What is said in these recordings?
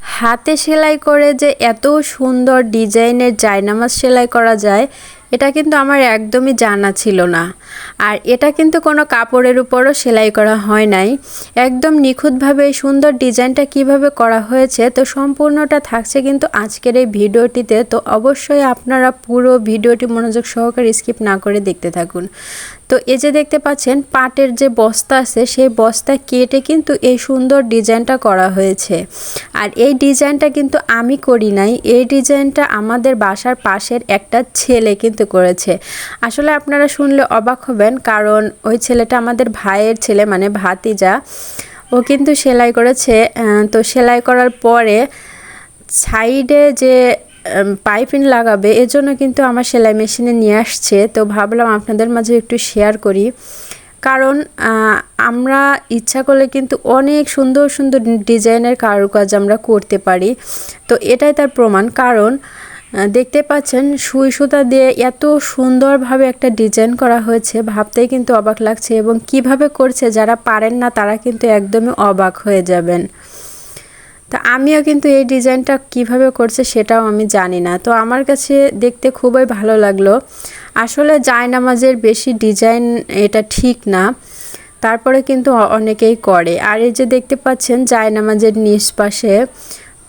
হাতে সেলাই করে যে এত সুন্দর ডিজাইনের জায়নামাজ সেলাই করা যায়, এটা কিন্তু আমার একদমই জানা ছিল না। আর এটা কিন্তু কোনো কাপড়ের উপরও সেলাই করা হয় নাই। একদম নিখুঁতভাবে এই সুন্দর ডিজাইনটা কীভাবে করা হয়েছে, তো সম্পূর্ণটা থাকছে কিন্তু আজকের এই ভিডিওটিতে। তো অবশ্যই আপনারা পুরো ভিডিওটি মনোযোগ সহকারে স্কিপ না করে দেখতে থাকুন। তো এই যে দেখতে পাচ্ছেন, পাটের যে বস্তা আছে, সেই বস্তা কেটে কিন্তু এই সুন্দর ডিজাইনটা করা হয়েছে। আর এই ডিজাইনটা কিন্তু আমি করি নাই, এই ডিজাইনটা আমাদের বাসার পাশের একটা ছেলে কিন্তু করেছে। আসলে আপনারা শুনলে অবাক হবেন, কারণ ওই ছেলেটা আমাদের ভাইয়ের ছেলে মানে ভাতিজা। ও কিন্তু সেলাই করেছে তো সেলাই করার পরে সাইডে যে পাইপিং লাগাবে, এজন্য কিন্তু আমার সেলাই মেশিনে নিয়ে আসছে। তো ভাবলাম আপনাদের মাঝে একটু শেয়ার করি। কারণ আমরা ইচ্ছা করলে কিন্তু অনেক সুন্দর সুন্দর ডিজাইনের কারুকাজ আমরা করতে পারি। তো এটাই তার প্রমাণ। কারণ দেখতে পাচ্ছেন, সুই সুতা দিয়ে এত সুন্দরভাবে একটা ডিজাইন করা হয়েছে। ভাবতেই কিন্তু অবাক লাগছে এবং কীভাবে করছে যারা পারেন না, তারা কিন্তু একদমই অবাক হয়ে যাবেন। তো আমিও কিন্তু এই ডিজাইনটা কীভাবে করছে সেটাও আমি জানি না। তো আমার কাছে দেখতে খুবই ভালো লাগল। আসলে জায়নামাজের বেশি ডিজাইন এটা ঠিক না। তারপরে কিন্তু অনেকেই করে। আর এই যে দেখতে পাচ্ছেন, জায়নামাজের নিচ পাশে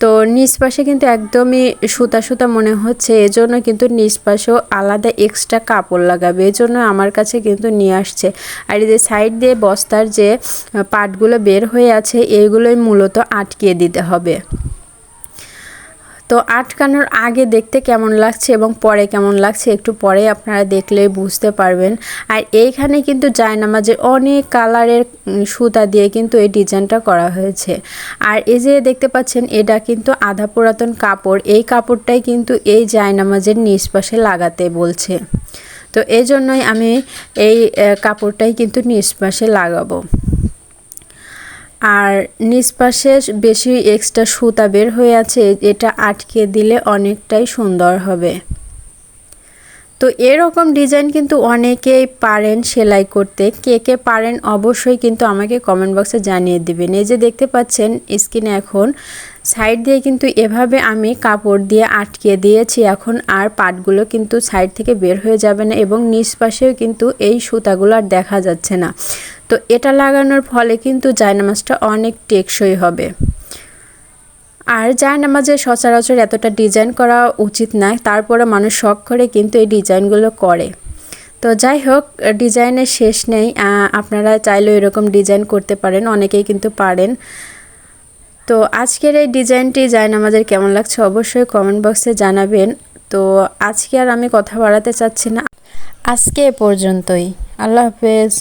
তো নিচ পাশে কিন্তু একদমই সুতা সুতা মনে হচ্ছে, এজন্য কিন্তু নিচ পাশেও আলাদা এক্সট্রা কাপড় লাগাবে, এজন্য আমার কাছে কিন্তু নিয়ে আসছে। আর এই যে সাইড দিয়ে বস্তার যে পাটগুলো বের হয়ে আছে এইগুলোই মূলত আটকিয়ে দিতে হবে। তো আটকানোর আগে দেখতে কেমন লাগছে এবং পরে কেমন লাগছে একটু পরে আপনারা দেখলে বুঝতে পারবেন। আর এইখানে কিন্তু জায়নামাজের অনেক কালারের সুতা দিয়ে কিন্তু এই ডিজাইনটা করা হয়েছে। আর এই যে দেখতে পাচ্ছেন, এটা কিন্তু আধা পুরাতন কাপড়। এই কাপড়টাই কিন্তু এই জায়নামাজের নিচ পাশে লাগাতে বলছে। তো এই জন্যই আমি এই কাপড়টাই কিন্তু নিচ পাশে লাগাবো। আর নিচ পাশে বেশি এক্সট্রা সুতা বের হয়ে আছে, এটা আটকে দিলে অনেকটাই সুন্দর হবে। তো এরকম ডিজাইন কিন্তু অনেকেই পারেন সেলাই করতে। কে কে পারেন অবশ্যই কিন্তু আমাকে কমেন্ট বক্সে জানিয়ে দিবেন। এই যে দেখতে পাচ্ছেন স্কিনে এখন সাইড দিয়ে কিন্তু এভাবে আমি কাপড় দিয়ে আটকে দিয়েছি। এখন আর পাটগুলো কিন্তু সাইড থেকে বের হয়ে যাবে না এবং নিচ পাশেও কিন্তু এই সুতাগুলো আর দেখা যাচ্ছে না। তো এটা লাগানোর ফলে কিন্তু জায়নামাজটা অনেক টেকসই হবে। আর জায়নামাজের সচরাচর এতটা ডিজাইন করা উচিত না তারপরে মানুষ শখ করে কিন্তু এই ডিজাইনগুলো করে। তো যাই হোক ডিজাইনের শেষ নেই। আপনারা চাইলেও এরকম ডিজাইন করতে পারেন, অনেকেই কিন্তু পারেন। তো আজকের এই ডিজাইনটি জায়নামাজের কেমন লাগছে অবশ্যই কমেন্ট বক্সে জানাবেন। তো আজকে আর আমি কথা বাড়াতে চাচ্ছি না। আজকে এ পর্যন্তই। আল্লাহ হাফেজ।